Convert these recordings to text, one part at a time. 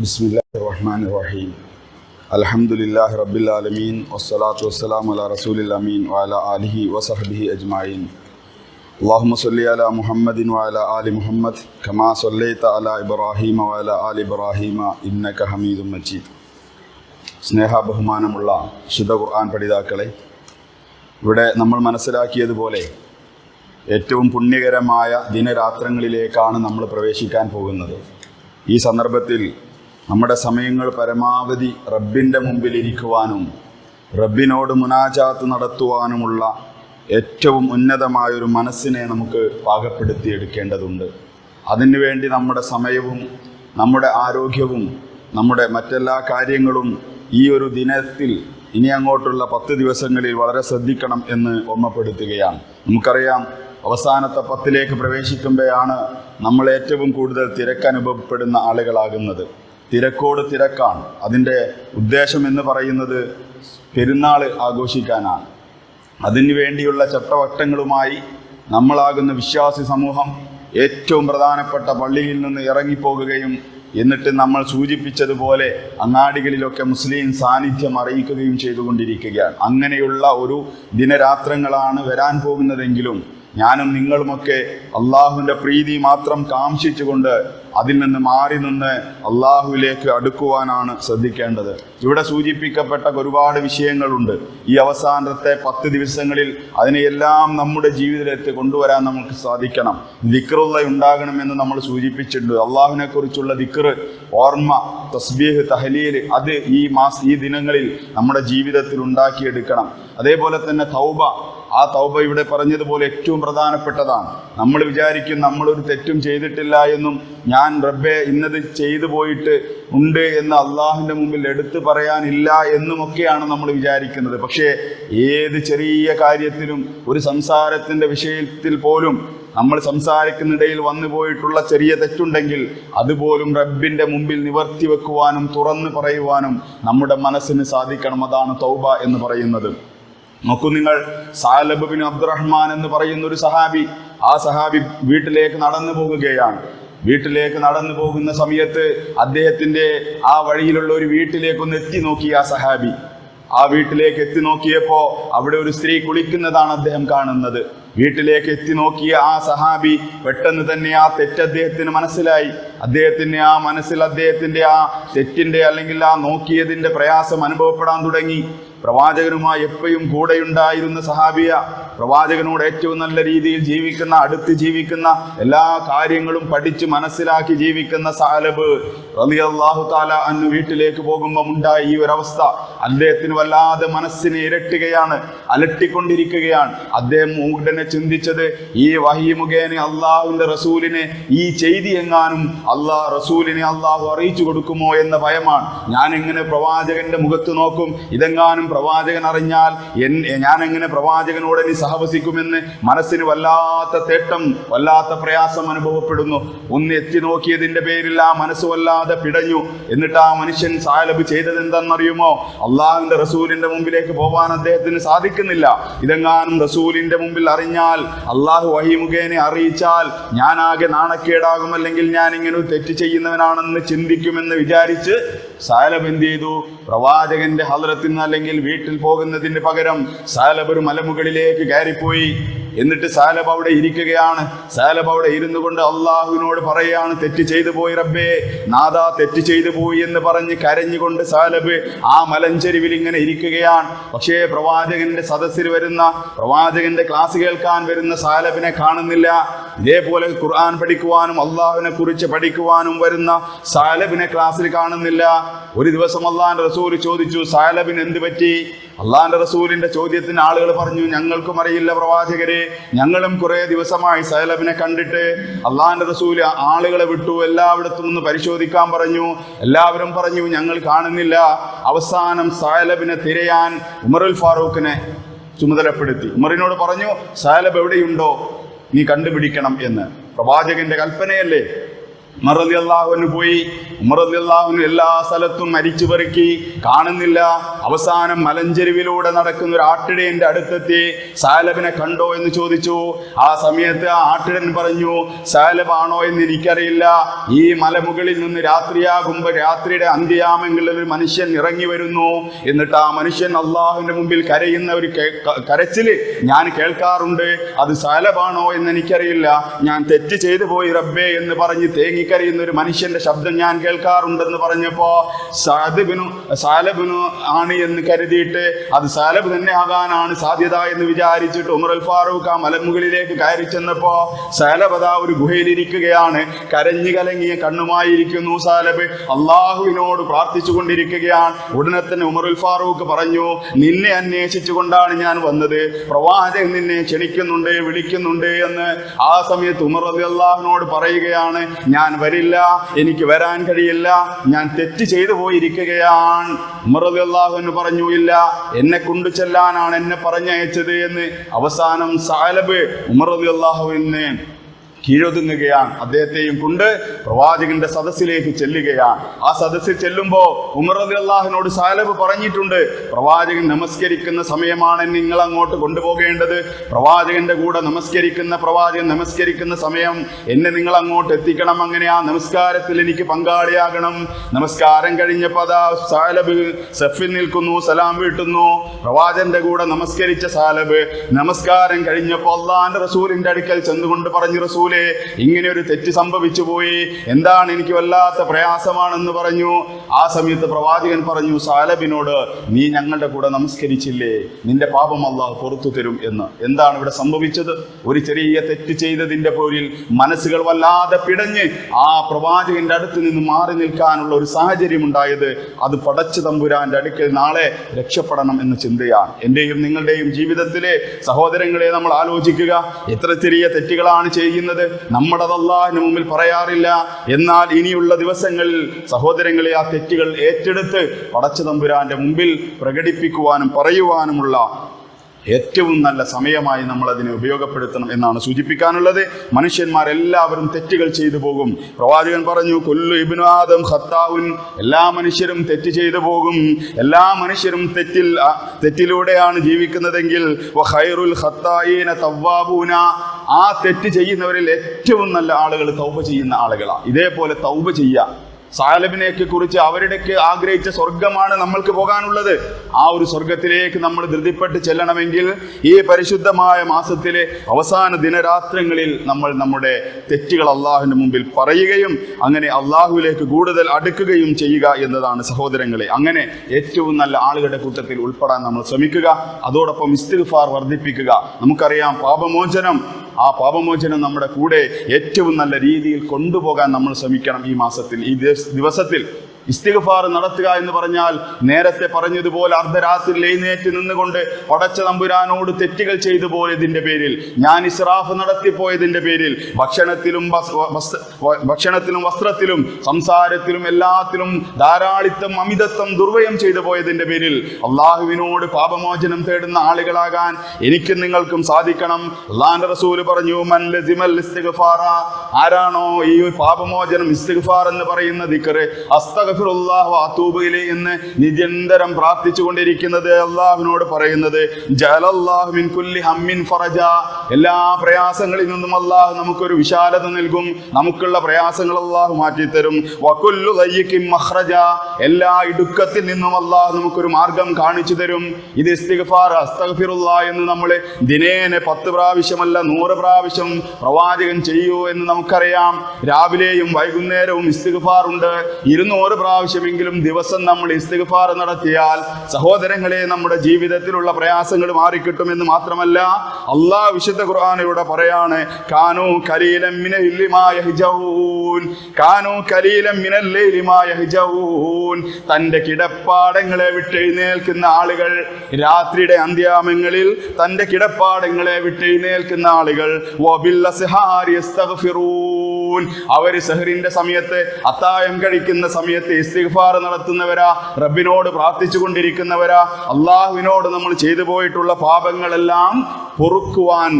بسم الله الرحمن الرحيم الحمد لله رب العالمين والصلاة والسلام على رسول الأمين وعلى آله وصحبه أجمعين اللهم صل على محمد وعلى آل محمد كما صليت على إبراهيم وعلى آل إبراهيم إنك حميد مجيد സ്നേഹ ബഹുമാനമുള്ള ശുദ്ധ ഖുർആൻ പഠിതാക്കളെ ഇവിടെ നമ്മൾ മനസ്സിലാക്കിയതുപോലെ ഏറ്റവും പുണ്യകരമായ ദിനരാത്രങ്ങളിലേക്കാണ് നമ്മൾ പ്രവേശിക്കാൻ പോകുന്നത് ഈ സന്ദർഭത്തിൽ നമ്മുടെ സമയങ്ങൾ പരമാവധി റബ്ബിന്റെ മുമ്പിൽ ഇരിക്കുവാനും റബ്ബിനോട് മുനാജാത്ത് നടത്തുവാനുമുള്ള ഏറ്റവും ഉന്നതമായൊരു മനസ്സിനെ നമുക്ക് പാകപ്പെടുത്തിയെടുക്കേണ്ടതുണ്ട് അതിനുവേണ്ടി നമ്മുടെ സമയവും നമ്മുടെ ആരോഗ്യവും നമ്മുടെ മറ്റെല്ലാ കാര്യങ്ങളും ഈ ഒരു ദിനത്തിൽ ഇനി അങ്ങോട്ടുള്ള പത്ത് ദിവസങ്ങളിൽ വളരെ ശ്രദ്ധിക്കണം എന്ന് ഓർമ്മപ്പെടുത്തുകയാണ്. നമുക്കറിയാം അവസാനത്തെ പത്തിലേക്ക് പ്രവേശിക്കുമ്പോഴാണ് നമ്മൾ ഏറ്റവും കൂടുതൽ തിരക്കനുഭവപ്പെടുന്ന ആളുകളാകുന്നത്. തിരക്കോട് തിരക്കാണ്. അതിന്റെ ഉദ്ദേശം എന്ന് പറയുന്നത് പെരുന്നാൾ ആഘോഷിക്കാനാണ്. അതിനു വേണ്ടിയുള്ള ചട്ടവട്ടങ്ങളുമായി നമ്മളാകുന്ന വിശ്വാസി സമൂഹം ഏറ്റവും പ്രധാനപ്പെട്ട പള്ളിയിൽ നിന്ന് ഇറങ്ങിപ്പോകുകയും എന്നിട്ട് നമ്മൾ സൂചിപ്പിച്ചതുപോലെ അങ്ങാടികളിലൊക്കെ മുസ്ലിം സാന്നിധ്യം അറിയിക്കുകയും ചെയ്തുകൊണ്ടിരിക്കുകയാണ്. അങ്ങനെയുള്ള ഒരു ദിനരാത്രങ്ങളാണ് വരാൻ പോകുന്നതെങ്കിലും ഞാനും നിങ്ങളുമൊക്കെ അള്ളാഹുവിന്റെ പ്രീതി മാത്രം കാംക്ഷിച്ചുകൊണ്ട് അതിൽ നിന്ന് മാറി നിന്ന് അള്ളാഹുവിലേക്ക് അടുക്കുവാനാണ് ശ്രദ്ധിക്കേണ്ടത്. ഇവിടെ സൂചിപ്പിക്കപ്പെട്ട ഒരുപാട് വിഷയങ്ങളുണ്ട്. ഈ അവസാനത്തെ പത്ത് ദിവസങ്ങളിൽ അതിനെയെല്ലാം നമ്മുടെ ജീവിതത്തിലേക്ക് കൊണ്ടുവരാൻ നമുക്ക് സാധിക്കണം. ദിക്റുള്ള ഉണ്ടാകണമെന്ന് നമ്മൾ സൂചിപ്പിച്ചിട്ടുണ്ട്. അള്ളാഹുവിനെ കുറിച്ചുള്ള ദിക്റ് ഓർമ്മ തസ്ബീഹ് തഹലീൽ അത് ഈ മാസ് ഈ ദിനങ്ങളിൽ നമ്മുടെ ജീവിതത്തിൽ ഉണ്ടാക്കിയെടുക്കണം. അതേപോലെ തന്നെ തൗബ ആ തൗബ ഇവിടെ പറഞ്ഞതുപോലെ ഏറ്റവും പ്രധാനപ്പെട്ടതാണ്. നമ്മൾ വിചാരിക്കും നമ്മളൊരു തെറ്റും ചെയ്തിട്ടില്ല എന്നും ഞാൻ റബ്ബെ ഇന്നത് ചെയ്തു പോയിട്ട് ഉണ്ട് എന്ന് അള്ളാഹുവിന്റെ മുമ്പിൽ എടുത്തു പറയാനില്ല എന്നുമൊക്കെയാണ് നമ്മൾ വിചാരിക്കുന്നത്. പക്ഷേ ഏത് ചെറിയ കാര്യത്തിലും ഒരു സംസാരത്തിന്റെ വിഷയത്തിൽ പോലും നമ്മൾ സംസാരിക്കുന്നിടയിൽ വന്നു പോയിട്ടുള്ള ചെറിയ തെറ്റുണ്ടെങ്കിൽ അതുപോലും റബ്ബിന്റെ മുമ്പിൽ നിവർത്തി വെക്കുവാനും തുറന്നു പറയുവാനും നമ്മുടെ മനസ്സിന് സാധിക്കണം. അതാണ് തൗബ എന്ന് പറയുന്നത്. നോക്കൂ നിങ്ങൾ സാലബുബിൻ അബ്ദുറഹ്മാൻ എന്ന് പറയുന്ന ഒരു സഹാബി ആ സഹാബി വീട്ടിലേക്ക് നടന്നു പോകുകയാണ്. വീട്ടിലേക്ക് നടന്നു പോകുന്ന സമയത്ത് അദ്ദേഹത്തിന്റെ ആ വഴിയിലുള്ള ഒരു വീട്ടിലേക്കൊന്ന് എത്തി നോക്കി ആ സഹാബി. ആ വീട്ടിലേക്ക് എത്തി നോക്കിയപ്പോ അവിടെ ഒരു സ്ത്രീ കുളിക്കുന്നതാണ് അദ്ദേഹം കാണുന്നത്. വീട്ടിലേക്ക് എത്തി നോക്കിയ ആ സഹാബി പെട്ടെന്ന് തന്നെ ആ തെറ്റ് അദ്ദേഹത്തിന് മനസ്സിലായി. അദ്ദേഹത്തിന്റെ ആ മനസ്സിൽ അദ്ദേഹത്തിന്റെ ആ തെറ്റിന്റെ അല്ലെങ്കിൽ ആ നോക്കിയതിന്റെ പ്രയാസം അനുഭവപ്പെടാൻ തുടങ്ങി. പ്രവാചകനുമായി എപ്പോഴും കൂടെയുണ്ടായിരുന്ന സഹാബിയ പ്രവാചകനോട് ഏറ്റവും നല്ല രീതിയിൽ ജീവിക്കുന്ന അടുത്ത് ജീവിക്കുന്ന എല്ലാ കാര്യങ്ങളും പഠിച്ച് മനസ്സിലാക്കി ജീവിക്കുന്ന സാലബ് അള്ളാഹു താല അന്ന് വീട്ടിലേക്ക് പോകുമ്പോൾ ഉണ്ടായ ഈ ഒരവസ്ഥ അദ്ദേഹത്തിന് വല്ലാതെ മനസ്സിനെ ഇരട്ടുകയാണ് അലട്ടിക്കൊണ്ടിരിക്കുകയാണ്. അദ്ദേഹം ഉടനെ ചിന്തിച്ചത് ഈ വഹി മുഖേന അള്ളാഹുവിന്റെ റസൂലിനെ ഈ ചെയ്തി എങ്ങാനും അള്ളാഹ് റസൂലിനെ അള്ളാഹു അറിയിച്ചു കൊടുക്കുമോ എന്ന ഭയമാണ്. ഞാൻ എങ്ങനെ പ്രവാചകന്റെ മുഖത്ത് നോക്കും ഇതെങ്ങാനും പ്രവാചകൻ അറിഞ്ഞാൽ എൻ ഞാൻ എങ്ങനെ പ്രവാചകനോട് ഇനി സഹവസിക്കുമെന്ന് മനസ്സിന് വല്ലാത്ത തേട്ടം വല്ലാത്ത പ്രയാസം അനുഭവപ്പെടുന്നു. ഒന്ന് എത്തി നോക്കിയതിന്റെ പേരിൽ ആ മനസ്സ് വല്ലാതെ പിടഞ്ഞു. എന്നിട്ട് ആ മനുഷ്യൻ സാലബ് ചെയ്തത് എന്താണെന്നറിയുമോ അള്ളാഹുവിന്റെ റസൂലിന്റെ മുമ്പിലേക്ക് പോവാൻ അദ്ദേഹത്തിന് സാധിക്കുന്നില്ല. ഇതെങ്ങാനും റസൂലിന്റെ മുമ്പിൽ അറിഞ്ഞാൽ അള്ളാഹു വഹി അറിയിച്ചാൽ ഞാൻ ആകെ നാണക്കേടാകും അല്ലെങ്കിൽ ഞാൻ ഇങ്ങനെ തെറ്റ് ചെയ്യുന്നവനാണെന്ന് ചിന്തിക്കുമെന്ന് വിചാരിച്ച് സാലബ് എന്ത് ചെയ്തു? പ്രവാചകന്റെ ഹദ്രത്തിൽ നിന്ന് അല്ലെങ്കിൽ വീട്ടിൽ പോകുന്നതിന് പകരം സാലബ് ഒരു മലമുകളിലേക്ക് കയറിപ്പോയി. എന്നിട്ട് സാലബ് അവിടെ ഇരിക്കുകയാണ്. സാലബ് അവിടെ ഇരുന്നു കൊണ്ട് അള്ളാഹുവിനോട് പറയാണ് തെറ്റ് ചെയ്തു പോയി റബ്ബേ. നാദാ തെറ്റ് ചെയ്തു പോയി എന്ന് പറഞ്ഞ് കരഞ്ഞുകൊണ്ട് സാലബ് ആ മലഞ്ചെരുവിൽ ഇങ്ങനെ ഇരിക്കുകയാണ്. പക്ഷേ പ്രവാചകന്റെ സദസ്സിൽ വരുന്ന പ്രവാചകന്റെ ക്ലാസ് കേൾക്കാൻ വരുന്ന സാലബിനെ കാണുന്നില്ല. ഇതേപോലെ ഖുർആൻ പഠിക്കുവാനും അള്ളാഹുവിനെ കുറിച്ച് പഠിക്കുവാനും വരുന്ന സാലബിനെ ക്ലാസ്സിൽ കാണുന്നില്ല. ഒരു ദിവസം അള്ളാഹിന്റെ റസൂൽ ചോദിച്ചു സാലബിന് എന്ത് പറ്റി? അള്ളാഹിന്റെ റസൂലിന്റെ ചോദ്യത്തിന് ആളുകൾ പറഞ്ഞു ഞങ്ങൾക്കും അറിയില്ല പ്രവാചകരെ. ഞങ്ങളും കുറെ ദിവസമായി സൈലബിനെ കണ്ടിട്ട് അള്ളാഹിന്റെ റസൂൽ ആളുകളെ വിട്ടു എല്ലായിടത്തും ഒന്ന് പരിശോധിക്കാൻ പറഞ്ഞു. എല്ലാവരും പറഞ്ഞു ഞങ്ങൾ കാണുന്നില്ല. അവസാനം സൈലബിനെ തിരയാൻ ഉമറുൽ ഫാറൂഖിനെ ചുമതലപ്പെടുത്തി. ഉമറിനോട് പറഞ്ഞു സൈലബ് എവിടെയുണ്ടോ? നീ കണ്ടുപിടിക്കണം എന്ന്. പ്രവാചകന്റെ കൽപ്പനയല്ലേ? ഉമർ പോയി. ഉമർ എല്ലാ സ്ഥലത്തും മരിച്ചു പെറുക്കി. കാണുന്നില്ല. അവസാനം മലഞ്ചെരുവിലൂടെ നടക്കുന്ന ഒരു ആട്ടിടയന്റെ അടുത്തെത്തി. സാലബിനെ കണ്ടോ എന്ന് ചോദിച്ചു. ആ സമയത്ത് ആ ആട്ടിടൻ പറഞ്ഞു സാലബാണോ എന്ന് എനിക്കറിയില്ല. ഈ മലമുകളിൽ നിന്ന് രാത്രിയാകുമ്പോൾ രാത്രിയുടെ അന്ത്യയാമെങ്കിലും ഒരു മനുഷ്യൻ ഇറങ്ങി വരുന്നു. എന്നിട്ട് ആ മനുഷ്യൻ അള്ളാഹുവിന്റെ മുമ്പിൽ കരയുന്ന ഒരു കരച്ചിൽ ഞാൻ കേൾക്കാറുണ്ട്. അത് സാലബാണോ എന്ന് എനിക്കറിയില്ല. ഞാൻ തെറ്റ് ചെയ്തു പോയി റബ്ബേ എന്ന് പറഞ്ഞ് തേങ്ങിക്കരയുന്ന ഒരു മനുഷ്യന്റെ ശബ്ദം ഞാൻ കേൾക്കാറുണ്ടെന്ന് പറഞ്ഞപ്പോ സാദിബിനു സാലബിനു ആണ് എന്ന് കരുതിയിട്ട് അത് സാലബ് തന്നെ ആകാനാണ് സാധ്യത എന്ന് വിചാരിച്ചിട്ട് ഉമർ അൽ ഫാറൂഖ് ആ മലമുകളിലേക്ക് കയറി ചെന്നപ്പോ സാലബ് അതാ ഒരു ഗുഹയിലിരിക്കുകയാണ്. കരഞ്ഞു കലങ്ങിയ കണ്ണുമായിരിക്കുന്നു സാലബ്. അള്ളാഹുവിനോട് പ്രാർത്ഥിച്ചു കൊണ്ടിരിക്കുകയാണ്. ഉടനെ തന്നെ ഉമർ ഉൽ ഫാറൂഖ് പറഞ്ഞു നിന്നെ അന്വേഷിച്ചു കൊണ്ടാണ് ഞാൻ വന്നത്. പ്രവാചകൻ നിന്നെ ക്ഷണിക്കുന്നുണ്ട് വിളിക്കുന്നുണ്ട് എന്ന് ആ സമയത്ത് ഉമർ അലി അള്ളാഹുവിനോട് പറയുകയാണ്. ഞാൻ വരില്ല എനിക്ക് വരാൻ കഴിയില്ല. ഞാൻ തെറ്റ് ചെയ്തു പോയിരിക്കുകയാണ്. അലി പറഞ്ഞു ഇല്ല എന്നെ കൊണ്ടു ചെല്ലാനാണ് എന്നെ പറഞ്ഞയച്ചത് എന്ന് അവസാനം സാലബ് ഉമർ കീഴൊതുങ്ങുകയാണ്. അദ്ദേഹത്തെയും കൊണ്ട് പ്രവാചകന്റെ സദസ്സിലേക്ക് ചെല്ലുകയാണ്. ആ സദസ്സിൽ ചെല്ലുമ്പോൾ ഉമർ റതി അള്ളാഹിനോട് സാലബ് പറഞ്ഞിട്ടുണ്ട് പ്രവാചകൻ നമസ്കരിക്കുന്ന സമയമാണ് നിങ്ങൾ അങ്ങോട്ട് കൊണ്ടുപോകേണ്ടത്. പ്രവാചകന്റെ കൂടെ നമസ്കരിക്കുന്ന പ്രവാചകൻ നമസ്കരിക്കുന്ന സമയം എന്നെ നിങ്ങൾ അങ്ങോട്ട് എത്തിക്കണം. അങ്ങനെ ആ നമസ്കാരത്തിൽ എനിക്ക് പങ്കാളിയാകണം. നമസ്കാരം കഴിഞ്ഞപ്പോൾ അതാ സാലബ് സഫിൽ നിൽക്കുന്നു സലാം വീട്ടുന്നു. പ്രവാചകന്റെ കൂടെ നമസ്കരിച്ച സാലബ് നമസ്കാരം കഴിഞ്ഞപ്പോൾ അള്ളാന്റെ റസൂലിന്റെ അടുക്കൽ ചെന്നുകൊണ്ട് പറഞ്ഞു റസൂലെ ഇങ്ങനെ ഒരു തെറ്റ് സംഭവിച്ചു പോയി. എന്താണ് എനിക്ക് വല്ലാത്ത പ്രയാസമാണെന്ന് പറഞ്ഞു. ആ സമയത്ത് പ്രവാചകൻ പറഞ്ഞു സാലബിനോട് നീ ഞങ്ങളുടെ കൂടെ നമസ്കരിച്ചില്ലേ? നിന്റെ പാപം അള്ളാഹ് പുറത്തു തരും എന്ന്. എന്താണ് ഇവിടെ സംഭവിച്ചത്? ഒരു ചെറിയ തെറ്റ് ചെയ്തതിന്റെ പോരിൽ മനസ്സുകൾ വല്ലാതെ പിടഞ്ഞ് ആ പ്രവാചകന്റെ അടുത്ത് നിന്ന് മാറി നിൽക്കാനുള്ള ഒരു സാഹചര്യം ഉണ്ടായത് അത് പടച്ചു തമ്പുരാന്റെ അടുക്കൽ നാളെ രക്ഷപ്പെടണം എന്ന ചിന്തയാണ്. എന്റെയും നിങ്ങളുടെയും ജീവിതത്തിലെ സഹോദരങ്ങളെ നമ്മൾ ആലോചിക്കുക. എത്ര ചെറിയ തെറ്റുകളാണ് ചെയ്യുന്നത് നമ്മുടെ അള്ളാഹിന് മുമ്പിൽ പറയാറില്ല. എന്നാൽ ഇനിയുള്ള ദിവസങ്ങളിൽ സഹോദരങ്ങളെ ആ തെറ്റുകൾ ഏറ്റെടുത്ത് പടച്ചു തമ്പുരാന്റെ മുമ്പിൽ പ്രകടിപ്പിക്കുവാനും പറയുവാനുമുള്ള ഏറ്റവും നല്ല സമയമായി നമ്മൾ അതിനെ ഉപയോഗപ്പെടുത്തണം എന്നാണ് സൂചിപ്പിക്കാനുള്ളത്. മനുഷ്യന്മാരെല്ലാവരും തെറ്റുകൾ ചെയ്തു പോകും. പ്രവാചകൻ പറഞ്ഞു കൊല്ലു ഇബ്നു ആദം ഖത്താവുൻ എല്ലാ മനുഷ്യരും തെറ്റ് ചെയ്തു പോകും. എല്ലാ മനുഷ്യരും തെറ്റിൽ തെറ്റിലൂടെയാണ് ജീവിക്കുന്നതെങ്കിൽ ഖൈറുൽ തവ്വാബൂന. ആ തെറ്റ് ചെയ്യുന്നവരിൽ ഏറ്റവും നല്ല ആളുകൾ തൗബ ചെയ്യുന്ന ആളുകളാണ് ഇതേപോലെ തൗബ ചെയ്യുക. സാലബിനെയൊക്കെ കുറിച്ച് അവരുടെയൊക്കെ ആഗ്രഹിച്ച സ്വർഗമാണ് നമ്മൾക്ക് പോകാനുള്ളത്. ആ ഒരു സ്വർഗത്തിലേക്ക് നമ്മൾ ധൃതിപ്പെട്ട് ചെല്ലണമെങ്കിൽ ഈ പരിശുദ്ധമായ മാസത്തിലെ അവസാന ദിനരാത്രങ്ങളിൽ നമ്മൾ നമ്മുടെ തെറ്റുകൾ അള്ളാഹുവിന്റെ മുമ്പിൽ പറയുകയും അങ്ങനെ അള്ളാഹുവിലേക്ക് കൂടുതൽ അടുക്കുകയും ചെയ്യുക എന്നതാണ് സഹോദരങ്ങളെ. അങ്ങനെ ഏറ്റവും നല്ല ആളുകളുടെ കൂട്ടത്തിൽ ഉൾപ്പെടാൻ നമ്മൾ ശ്രമിക്കുക. അതോടൊപ്പം ഇസ്തിഗ്ഫാർ വർദ്ധിപ്പിക്കുക. നമുക്കറിയാം പാപമോചനം ആ പാപമോചനം നമ്മുടെ കൂടെ ഏറ്റവും നല്ല രീതിയിൽ കൊണ്ടുപോകാൻ നമ്മൾ ശ്രമിക്കണം ഈ മാസത്തിൽ ഈ ദിവസത്തിൽ. ഇസ്തിഗ്ഫാർ നടത്തുക എന്ന് പറഞ്ഞാൽ നേരത്തെ പറഞ്ഞതുപോലെ അർദ്ധരാത്രിയിൽ എഴുന്നേറ്റ് നിന്നുകൊണ്ട് പടച്ച തമ്പുരാനോട് തെറ്റുകൾ ചെയ്തു പോയതിന്റെ പേരിൽ ഞാൻ ഇസ്രാഫ് നടത്തിപ്പോയതിന്റെ പേരിൽ ഭക്ഷണത്തിലും ഭക്ഷണത്തിലും വസ്ത്രത്തിലും സംസാരത്തിലും എല്ലാത്തിലും ധാരാളിത്തം അമിതത്വം ദുർവയം ചെയ്തു പോയതിന്റെ പേരിൽ അള്ളാഹുവിനോട് പാപമോചനം തേടുന്ന ആളുകളാകാൻ എനിക്കും നിങ്ങൾക്കും സാധിക്കണം. അള്ളാൻ റസൂൽ പറഞ്ഞു ഇസ്തിഗ്ഫാറ ആരാണോ ഈ പാപമോചനം ഇസ്തിഗ്ഫാർ എന്ന് പറയുന്ന ദിക്കറ് അസ്തഗഫിറുല്ലാഹ് ഇലൈഹി എന്ന് നിരന്തരം പ്രാർത്ഥിച്ചു കൊണ്ടിരിക്കുന്നത് അള്ളാഹുവിനോട് പറയുന്നത് കുല്ലി ഫറജ. എല്ലാ പ്രയാസങ്ങളിൽ നിന്നും അള്ളാഹു നമുക്കൊരു വിശാലത നൽകും. നമുക്കുള്ള പ്രയാസങ്ങൾ അള്ളാഹു മാറ്റിത്തരും. വക്കുല്ലു തയ്യക്കും മഖ്റജ. എല്ലാ ഇടുക്കത്തിൽ നിന്നും അള്ളാഹു നമുക്കൊരു മാർഗം കാണിച്ചു തരും. ഇത് ഇസ്തിഗ്ഫാർ എന്ന് നമ്മൾ ദിനേനെ പത്ത് പ്രാവശ്യമല്ല നൂറ് പ്രാവശ്യം പ്രവാചകൻ ചെയ്യൂ എന്ന് നമുക്കറിയാം. രാവിലെയും വൈകുന്നേരവും ഇസ്തിഗ്ഫാർ ഉണ്ട് ഇരുന്നൂറ് പ്രാവശ്യമെങ്കിലും ദിവസം നമ്മൾ ഇസ്തിഗ്ഫാർ നടത്തിയാൽ സഹോദരങ്ങളെ നമ്മുടെ ജീവിതത്തിലുള്ള പ്രയാസങ്ങൾ മാറിക്കിട്ടുമെന്ന് മാത്രമല്ല അള്ളാഹ് വിശുദ്ധ ഖുർആാനിലൂടെ പറയാണ് കാനു കലീലം കാനു കലീലം തന്റെ കിടപ്പാടങ്ങളെ വിട്ടെഴുന്നേൽക്കുന്ന ആളുകൾ രാത്രിയുടെ അന്ത്യാമങ്ങളിൽ തന്റെ കിടപ്പാടങ്ങളെ വിട്ട് എഴുന്നേൽക്കുന്ന ആളുകൾ യസ്തഗ്ഫിറൂൻ അവർ സെഹറിന്റെ സമയത്ത് അത്തായം കഴിക്കുന്ന സമയത്ത് ഇസ്തിഗ്ഫാർ നടത്തുന്നവരാ റബ്ബിനോട് പ്രാർത്ഥിച്ചു കൊണ്ടിരിക്കുന്നവരാ അള്ളാഹുവിനോട് നമ്മൾ ചെയ്തു പോയിട്ടുള്ള പാപങ്ങളെല്ലാം പൊറുക്കുവാൻ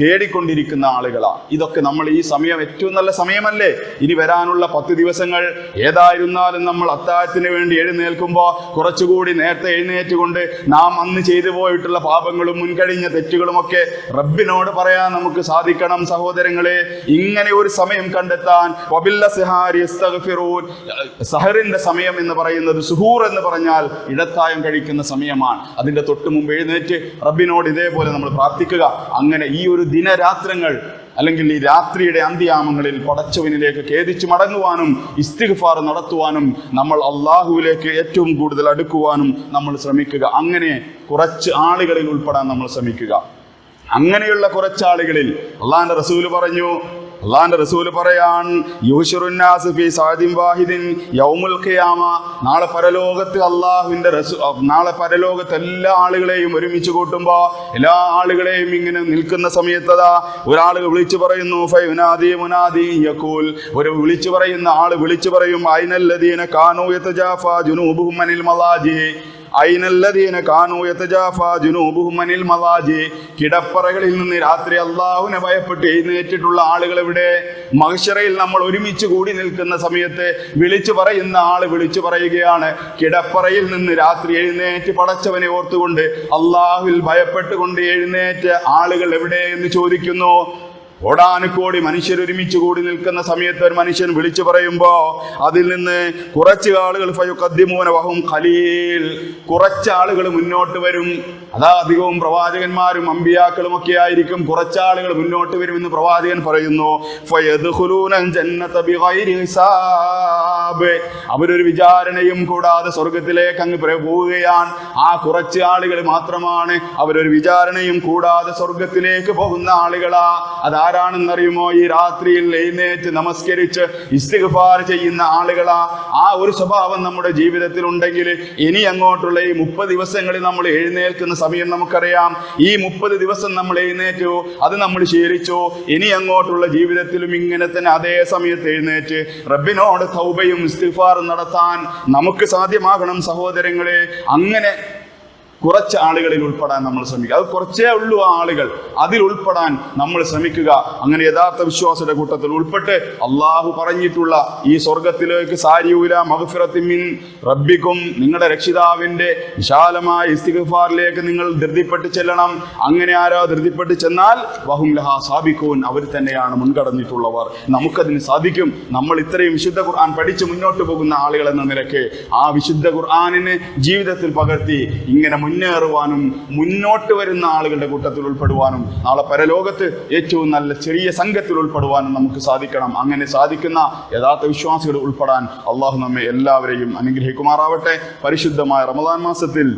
തേടിക്കൊണ്ടിരിക്കുന്ന ആളുകളാണ് ഇതൊക്കെ നമ്മൾ ഈ സമയം ഏറ്റവും നല്ല സമയമല്ലേ? ഇനി വരാനുള്ള പത്ത് ദിവസങ്ങൾ ഏതായിരുന്നാലും നമ്മൾ അത്താഴത്തിന് വേണ്ടി എഴുന്നേൽക്കുമ്പോൾ കുറച്ചുകൂടി നേരത്തെ എഴുന്നേറ്റുകൊണ്ട് നാം അന്ന് ചെയ്തു പോയിട്ടുള്ള പാപങ്ങളും മുൻകഴിഞ്ഞ തെറ്റുകളുമൊക്കെ റബ്ബിനോട് പറയാൻ നമുക്ക് സാധിക്കണം സഹോദരങ്ങളെ. ഇങ്ങനെ ഒരു സമയം കണ്ടെത്താൻ സഹറിന്റെ സമയം എന്ന് പറയുന്നത് സുഹൂർ എന്ന് പറഞ്ഞാൽ ഇടത്തായം കഴിക്കുന്ന സമയമാണ്. അതിന്റെ തൊട്ട് മുമ്പ് എഴുന്നേറ്റ് റബ്ബിനോട് ഇതേപോലെ നമ്മൾ പ്രാർത്ഥിക്കുക. അങ്ങനെ ഈ ഒരു ദിനരാത്രങ്ങൾ അല്ലെങ്കിൽ ഈ രാത്രിയുടെ അന്ത്യാമങ്ങളിൽ പടച്ചവനിലേക്ക് ഖേദിച്ചു മടങ്ങുവാനും ഇസ്തിഗ്ഫാർ നടത്തുവാനും നമ്മൾ അള്ളാഹുവിലേക്ക് ഏറ്റവും കൂടുതൽ അടുക്കുവാനും നമ്മൾ ശ്രമിക്കുക. അങ്ങനെ കുറച്ച് ആളുകളിൽ ഉൾപ്പെടാൻ നമ്മൾ ശ്രമിക്കുക. അങ്ങനെയുള്ള കുറച്ചാളുകളിൽ അള്ളാന്റെ റസൂൽ പറഞ്ഞു അള്ളാന്റെ റസൂൽ സാദിൻ വാഹിദിൻ യൗമുൽ ഖിയാമ. നാളെ പരലോകത്ത് അള്ളാഹുവിന്റെ നാളെ പരലോകത്ത് എല്ലാ ആളുകളെയും ഒരുമിച്ച് കൂട്ടുമ്പോ എല്ലാ ആളുകളെയും ഇങ്ങനെ നിൽക്കുന്ന സമയത്തതാ ഒരാൾ വിളിച്ചു പറയുന്നു ഫയുനാദി മുനാദി യഖൂൽ. ഒരു വിളിച്ചു പറയുന്ന ആൾ വിളിച്ചു പറയും കാനു ജുനൂബുഹും മലാജി മലാജി കിടപ്പറകളിൽ നിന്ന് രാത്രി അള്ളാഹുവിനെ ഭയപ്പെട്ട് എഴുന്നേറ്റിട്ടുള്ള ആളുകൾ ഇവിടെ മഹിഷറയിൽ നമ്മൾ ഒരുമിച്ച് കൂടി നിൽക്കുന്ന സമയത്ത് വിളിച്ചു പറയുന്ന ആൾ വിളിച്ചു പറയുകയാണ്. കിടപ്പറയിൽ നിന്ന് രാത്രി എഴുന്നേറ്റ് പടച്ചവനെ ഓർത്തുകൊണ്ട് അള്ളാഹുവിൽ ഭയപ്പെട്ടുകൊണ്ട് എഴുന്നേറ്റ് ആളുകൾ എവിടെ എന്ന് ചോദിക്കുന്നു? കോടാനുകോടി മനുഷ്യർ ഒരുമിച്ച് കൂടി നിൽക്കുന്ന സമയത്ത് ഒരു മനുഷ്യൻ വിളിച്ചു പറയുമ്പോ അതിൽ നിന്ന് കുറച്ച് ആളുകൾ വഹും ഖലീൽ. കുറച്ച് ആളുകൾ മുന്നോട്ട് വരും. അതാ അധികവും പ്രവാചകന്മാരും അമ്പിയാക്കളും ഒക്കെ ആയിരിക്കും. കുറച്ചാളുകൾ മുന്നോട്ട് വരുമെന്ന് പ്രവാചകൻ പറയുന്നു. അവരൊരു വിചാരണയും കൂടാതെ സ്വർഗത്തിലേക്ക് അങ്ങ് പോവുകയാണ്. ആ കുറച്ച് ആളുകൾ മാത്രമാണ് അവരൊരു വിചാരണയും കൂടാതെ സ്വർഗത്തിലേക്ക് പോകുന്ന ആളുകളാ. അതാരാണെന്നറിയുമോ ഈ രാത്രിയിൽ എഴുന്നേറ്റ് നമസ്കരിച്ച് ഇസ്തിഗ്ഫാർ ചെയ്യുന്ന ആളുകളാ. ആ ഒരു സ്വഭാവം നമ്മുടെ ജീവിതത്തിൽ ഉണ്ടെങ്കിൽ ഇനി അങ്ങോട്ടുള്ള ഈ മുപ്പത് ദിവസങ്ങളിൽ നമ്മൾ എഴുന്നേൽക്കുന്ന സമയം നമുക്കറിയാം. ഈ മുപ്പത് ദിവസം നമ്മൾ എഴുന്നേറ്റു അത് നമ്മൾ ശീലിച്ചു. ഇനി അങ്ങോട്ടുള്ള ജീവിതത്തിലും ഇങ്ങനെ തന്നെ അതേ സമയത്ത് എഴുന്നേറ്റ് റബ്ബിനോട് തൗബയും ഇസ്തിഫാറും നടത്താൻ നമുക്ക് സാധ്യമാകണം സഹോദരങ്ങളെ. അങ്ങനെ കുറച്ച് ആളുകളിൽ ഉൾപ്പെടാൻ നമ്മൾ ശ്രമിക്കുക. അത് കുറച്ചേ ഉള്ളൂ ആ ആളുകൾ. അതിൽ ഉൾപ്പെടാൻ നമ്മൾ ശ്രമിക്കുക. അങ്ങനെ യഥാർത്ഥ വിശ്വാസിയുടെ കൂട്ടത്തിൽ ഉൾപ്പെട്ട് അള്ളാഹു പറഞ്ഞിട്ടുള്ള ഈ സ്വർഗത്തിലേക്ക് സാരിയൂല മഹഫിറത്തിമിൻ റബ്ബിക്കും നിങ്ങളുടെ രക്ഷിതാവിന്റെ വിശാലമായ ഇസ്തിഗഫാറിലേക്ക് നിങ്ങൾ ധൃതിപ്പെട്ട് ചെല്ലണം. അങ്ങനെ ആരോ ധൃതിപ്പെട്ട് ചെന്നാൽ? വഹും ലഹ സാബിക്കൂൻ അവർ തന്നെയാണ് മുൻകടന്നിട്ടുള്ളവർ. നമുക്കതിന് സാധിക്കും. നമ്മൾ ഇത്രയും വിശുദ്ധ ഖുർആൻ പഠിച്ച് മുന്നോട്ട് പോകുന്ന ആളുകൾ എന്ന നിലയ്ക്ക് ആ വിശുദ്ധ ഖുർആാനിന് ജീവിതത്തിൽ പകർത്തി ഇങ്ങനെ മുന്നേറുവാനും മുന്നോട്ട് വരുന്ന ആളുകളുടെ കൂട്ടത്തിൽ ഉൾപ്പെടുവാനും നാളെ പരലോകത്ത് ഏറ്റവും നല്ല ചെറിയ സംഘത്തിൽ ഉൾപ്പെടുവാനും നമുക്ക് സാധിക്കണം. അങ്ങനെ സാധിക്കുന്ന യഥാർത്ഥ വിശ്വാസികൾ ഉൾപ്പെടാൻ അള്ളാഹു നമ്മെ എല്ലാവരെയും അനുഗ്രഹിക്കുമാറാവട്ടെ. പരിശുദ്ധമായ റമദാൻ മാസത്തിൽ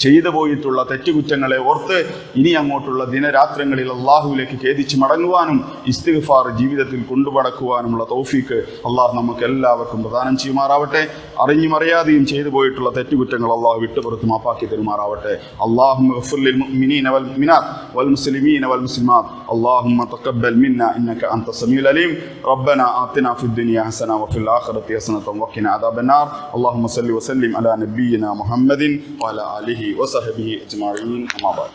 ചെയ്തു പോയിട്ടുള്ള തെറ്റുകുറ്റങ്ങളെ ഓർത്ത് ഇനി അങ്ങോട്ടുള്ള ദിനരാത്രങ്ങളിൽ അള്ളാഹുവിലേക്ക് ഖേദിച്ച് മടങ്ങുവാനും ഇസ്തിഗ്ഫാർ ജീവിതത്തിൽ കൊണ്ടുപടക്കുവാനുമുള്ള തൗഫീക്ക് അള്ളാഹു നമുക്ക് എല്ലാവർക്കും പ്രദാനം ചെയ്യുമാറാവട്ടെ അറിഞ്ഞും അറിയാതെയും ചെയ്തു പോയിട്ടുള്ള തെറ്റുകുറ്റങ്ങൾ അള്ളാഹു വിട്ടുപുറത്ത് മാപ്പാക്കി തരുമാറാവട്ടെ അള്ളാഹു المؤمنين والمؤمنات والمسلمين والمسلمات اللهم تقبل منا انك انت السميع العليم ربنا آتنا في الدنيا حسنه وفي الاخره حسنه وقنا عذاب النار اللهم صل وسلم على نبينا محمد وعلى اله وصحبه أجمعين أما بعد.